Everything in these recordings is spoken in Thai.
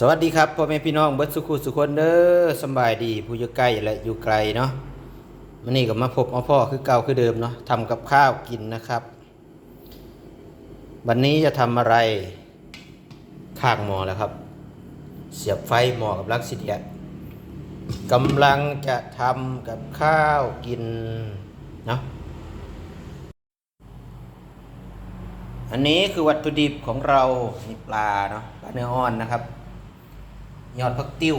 สวัสดีครับพ่อแม่พี่น้องเบิดสุขุสุคนเด้อสบายดีผู้อยู่ใกล้และอยู่ไกลเนาะวันนี้ก็มาพบมาพ่อคือเก่าคือเดิมเนาะทำกับข้าวกินนะครับ วันนี้จะทำอะไรข้างหมอแล้วครับ เสียบไฟหมอกับลักซิเดียกำลังจะทำกับข้าวกินเนาะอันนี้คือวัตถุดิบของเรานี่ปลาเนาะปลาเนื้ออ่อนนะครับ ยอดพักติ้ว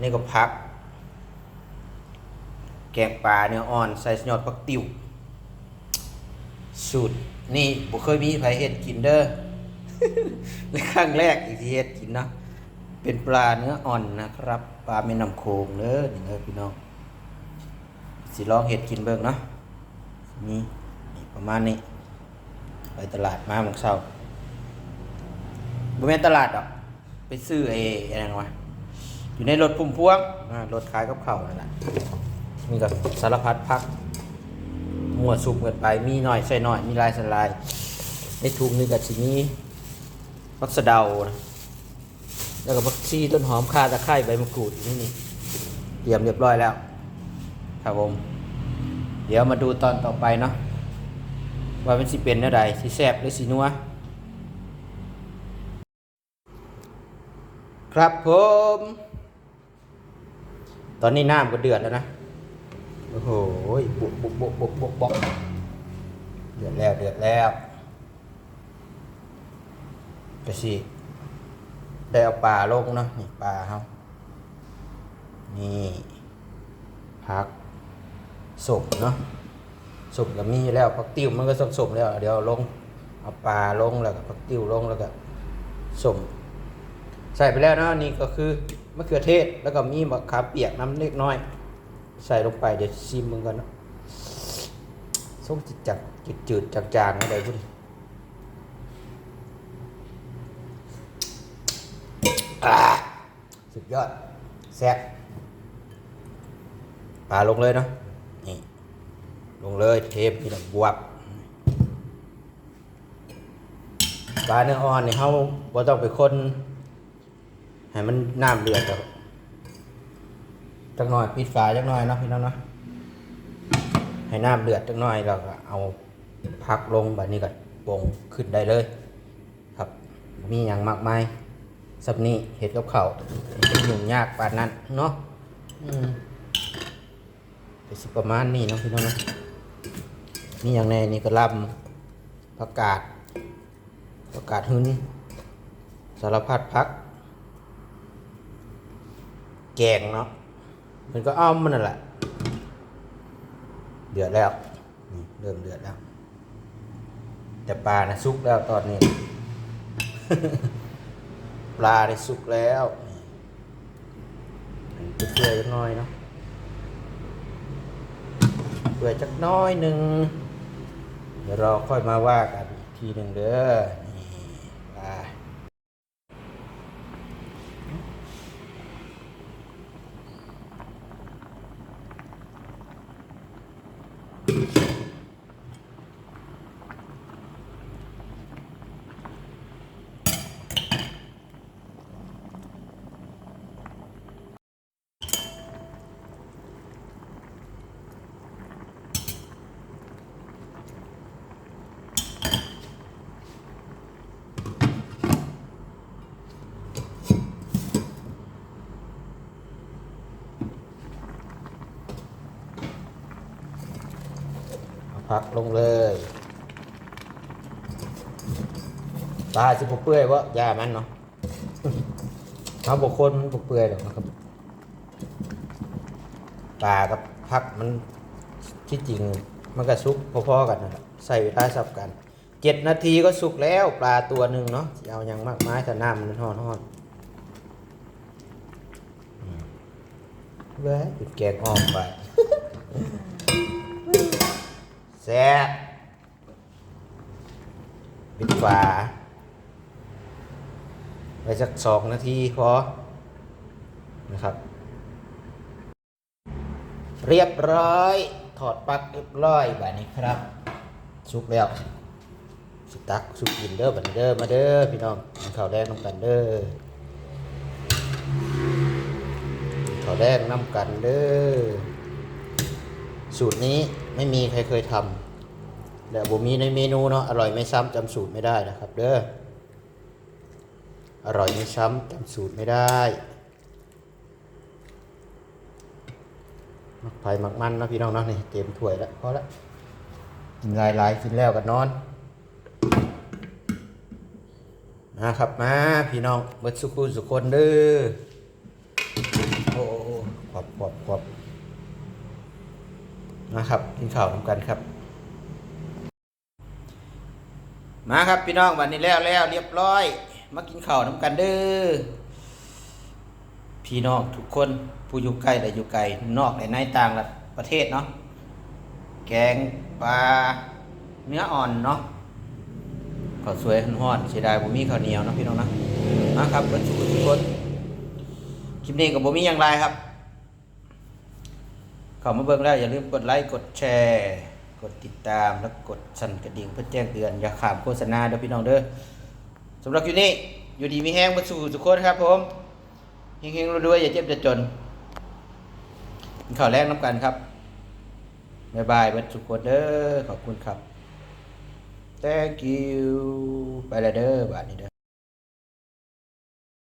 นี่ก็พัก แกงปลาเนื้ออ่อนใส่ยอดพักติ้ว สูตร นี่บ่เคยมีไผเฮ็ดกินเด้อและครั้งแรกอีกที่เฮ็ดกินเนาะเป็นปลาเนื้ออ่อนนะครับ ปลาแม่น้ำโขงเด้อนี่เด้อพี่น้องสิลองเฮ็ดกินเบิ่งเนาะนี่นี่ประมาณนี้ ไปตลาดมาเมื่อเช้าบ่แม่นตลาดดอก ไปซื้อไอ้อะไรวะอยู่ในรถพุ่มพวงรถขายกับข้านั่นแหละมีกับสารพัดพักมั่วสุกเกินไป มีหน่อยใส่หน่อย มีลายสลายในถุงนี่กับชิมีพักสะเดานะแล้วก็พักชีต้นหอมข่าตะไคร้ใบมะกรูดอยู่นี่นี่เตรียมเรียบร้อยแล้ว ครับผม เดี๋ยวมาดูตอนต่อไปเนาะว่าเป็นสิเป็นเท่าใดสิแซบหรือสินัว ครับผม ตอนนี้น้ำก็เดือดแล้วนะ โอ้โหบุบบุบบุบบุบบุบบุบเดือดแล้ว เดือดแล้วไปสิได้เอาปลาลงเนาะนี่ปลาเขานี่พักสมเนาะสมก็มีแล้วพักติ้วมันก็สมสมแล้ว เดี๋ยวลง เอาปลาลงแล้วก็พักติ้วลงแล้วก็สม ใส่ไปแล้วนะนี่ก็คือมะเขือเทศแล้วก็มีมะขามเปียกน้ำเล็กน้อย ใส่ลงไปเดี๋ยวชิมมึงกันนะส้มจิตจัดจืดจืดๆจางๆอะไรพวกนี้อ่สุดยอดแซ่บปลาลงเลยเนาะนี่ลงเลยเทปนี่นะบวบปลาเนื้ออ่อนนี่เขาบ่ต้องไปคน ให้มันน้ำเดือดครับจักหน่อยปิดฝาจักหน่อยเนาะพี่น้องเนาะให้น้ำเดือดจักหน่อยเราก็เอาพักลงแบบนี้ก็ปงขึ้นได้เลย ครับมีอย่างมากมายสับนี้เห็ดกับเขาวเป็นยุ่งยากปานนั้นเนาะอืมก็สิประมาณนี้เนาะพี่น้องเนาะมีอย่างในนี่ก็ลำผักกาดผักกาดหึนสารพัดพัก แกงเนาะมันก็อ้อมมันนั่นแหละ เดือดแล้วนี่เริ่มเดือดแล้ว แต่ปลานะสุกแล้วตอนนี้ ปลาได้สุกแล้วเปื่อยจักน้อยเนาะเปื่อยจักน้อยหนึ่งเดี๋ยวเราค่อยมาว่ากันอีกทีหนึ่งเด้อนี่ปลา เอาพักลงเลยปลาสิบเปื่อยวะยามันเนาะเอาบกคนมันบกเปื่อยหรอกนะครับปลากับพักมันที่จริงมันก็สุกพอๆกันนะครับใส่เวลาสับกันเจ็ดนาทีก็สุกแล้วปลาตัวหนึ่งเนาะสิเอาอย่างมากมายแต่น้ำมันห่อนห่อนๆอืมเว้ยปิดแกงอ้อมไป แซ่บปิดฝาไปสักสองนาทีพอนะครับ เรียบร้อย ถอดปลั๊กเรียบร้อยแบบนี้ครับ สุกแล้วสตักสุกกินเด้อบันเด้อมาเด้อพี่น้องกินข้าวแดงน้ำกันเด้อขาวแดงน้ำกันเด้อ สูตรนี้ไม่มีใครเคยทำและบ่มีในเมนูเนาะอร่อยไม่ซ้ำจำสูตรไม่ได้นะครับ เด้ออร่อยไม่ซ้ำจำสูตรไม่ได้มักไผ่มักมันนะพี่น้องเนาะนี่เต็มถ้วยแล้วพอละกินหลายๆกินแล้วก็นนอนมาครับมาพี่น้องเบิดสุขุสุคนเด้อโอ้โอ้โอ้ขอบขอบขอบ มาครับกินข้าวทำกันครับ มาครับพี่น้องวันนี้แล้วแล้วเรียบร้อย มากินข้าวทำกันเด้อพี่น้องทุกคนผู้อยู่ใกล้และอยู่ไกลนอกและในต่างประเทศเนาะแกงปลาเนื้ออ่อนเนาะข้าวสวยฮ้อนเสียดายบ่มีข้าวเหนียวนะพี่น้องนะมาครับเปิดสุขทุกคนคลิปนี้กับบ่มีอย่างไรครับ เข้ามาเบิ่งแล้วอย่าลืมกดไลค์กดแชร์ กดติดตามแล้วกดสั่นกระดิ่งเพื่อแจ้งเตือนอย่าขามโฆษณาเด้อพี่น้องเด้อสำหรับคลิปนี้อยู่ดีมีแห้งเบ่สู่ทุกคนครับผมเฮงๆรวยๆอย่าเจ็บอย่าจนข้าวแรกน้ำกันครับบ๊ายบายเบิดทุกคนเด้อขอบคุณครับ thank you ไปและเด้อบาทนี้เด้อ